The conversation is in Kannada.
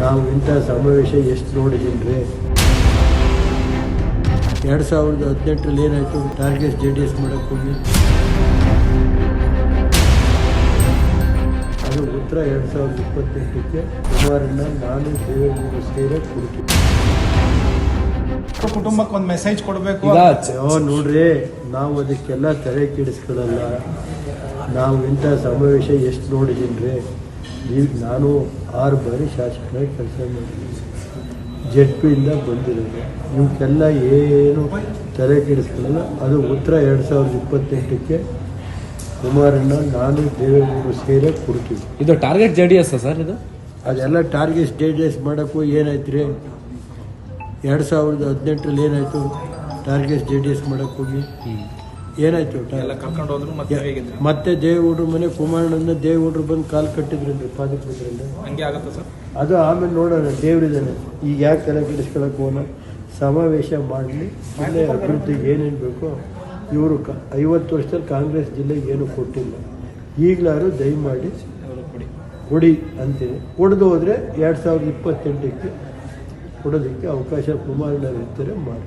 ನಾವು ಇಂಥ ಸಮಾವೇಶ ಎಷ್ಟು ನೋಡಿದ್ದೀನಿ ರೀ ಎರಡು ಸಾವಿರದ ಹದಿನೆಂಟರಲ್ಲಿ ಏನಾಯಿತು? ಟಾರ್ಗೆಟ್ ಜೆ ಡಿ ಎಸ್ ಮಾಡೋಕ್ಕೆ ಹೋಗಿ. ಅದು ಉತ್ತರ ಎರಡು ಸಾವಿರದ ಇಪ್ಪತ್ತೆಂಟಕ್ಕೆ ಕುಮಾರಣ್ಣ ನಾನು ಸೇವೆ ಸೇರಿ ಕೊಡ್ತೀನಿ ಕುಟುಂಬಕ್ಕೆ ಒಂದು ಮೆಸೇಜ್ ಕೊಡಬೇಕು ನೋಡ್ರಿ ನಾವು ಅದಕ್ಕೆಲ್ಲ ತಲೆ ಕೆಡಿಸ್ಕೊಳ್ಳಲ್ಲ ನಾವು ಇಂಥ ಸಮಾವೇಶ ಎಷ್ಟು ನೋಡಿದ್ದೀನಿ ರೀ ನಾನು ಆರು ಬಾರಿ ಶಾಸಕರಾಗಿ ಕೆಲಸ ಮಾಡಿದ್ದೀನಿ. ಜೆಡ್ ಪಿಯಿಂದ ಬಂದಿರೋದು. ಇವಕ್ಕೆಲ್ಲ ಏನು ತಲೆ ಕೆಡಿಸ್ಕೊಳ್ಳಲ್ಲ. ಅದು ಉತ್ತರ ಎರಡು ಸಾವಿರದ ಇಪ್ಪತ್ತೆಂಟಕ್ಕೆ ಕುಮಾರಣ್ಣ ನಾನು ದೇವೇಗೌಡರು ಸೇರೆ ಕೊಡ್ತೀವಿ ಇದು target J D S sir ಇದು? ಅದೆಲ್ಲ ಟಾರ್ಗೆಟ್ ಸ್ಟೇಟಸ್ ಮಾಡೋಕ್ಕೂ ಏನಾಯ್ತು ರೀ ಎರಡು ಸಾವಿರದ ಹದಿನೆಂಟರಲ್ಲಿ ಏನಾಯಿತು? ಟಾರ್ಗೆಟ್ ಜೆ ಡಿ ಎಸ್ ಮಾಡೋಕ್ಕೆ ಹೋಗಿ. ಏನಾಯಿತು ಎಲ್ಲ ಕರ್ಕೊಂಡು ಹೋದ್ರು ಮತ್ತೆ ಹೇಗಿದ್ರು? ಮತ್ತೆ ದೇವೇಗೌಡರ ಮನೆ ಕುಮಾರಣ್ಣನ ದೇವೇಗೌಡರು ಬಂದು ಕಾಲು ಕಟ್ಟಿದ್ರಿ ಪಾದಕ್ಕೆ ಹಂಗೆ ಆಗುತ್ತೆ ಸರ್? ಅದು ಆಮೇಲೆ ನೋಡೋಣ ದೇವ್ರಿದ್ದಾನೆ. ಈಗ ಯಾಕೆ ತಲೆ ಕೆಡಿಸ್ಕೊಳಕ್ಕೆ ಹೋಗೋಣ? ಸಮಾವೇಶ ಮಾಡಲಿ ಜಿಲ್ಲೆ ಅಭಿವೃದ್ಧಿಗೆ ಏನೇನು ಬೇಕೋ ಇವರು ಕ ಐವತ್ತು ವರ್ಷದಲ್ಲಿ ಕಾಂಗ್ರೆಸ್ ಜಿಲ್ಲೆಗೆ ಏನು ಕೊಟ್ಟಿಲ್ಲ. ಈಗಲಾರು ದಯಮಾಡಿ ಕೊಡಿ. ಅಂತೀನಿ. ಹೊಡೆದು ಹೋದರೆ ಎರಡು ಸಾವಿರದ ಇಪ್ಪತ್ತೆಂಟಕ್ಕೆ ಕೊಡೋದಕ್ಕೆ ಅವಕಾಶ ಕುಮಾರಣ್ಣ ಇರ್ತಾರೆ ಮಾಡಿ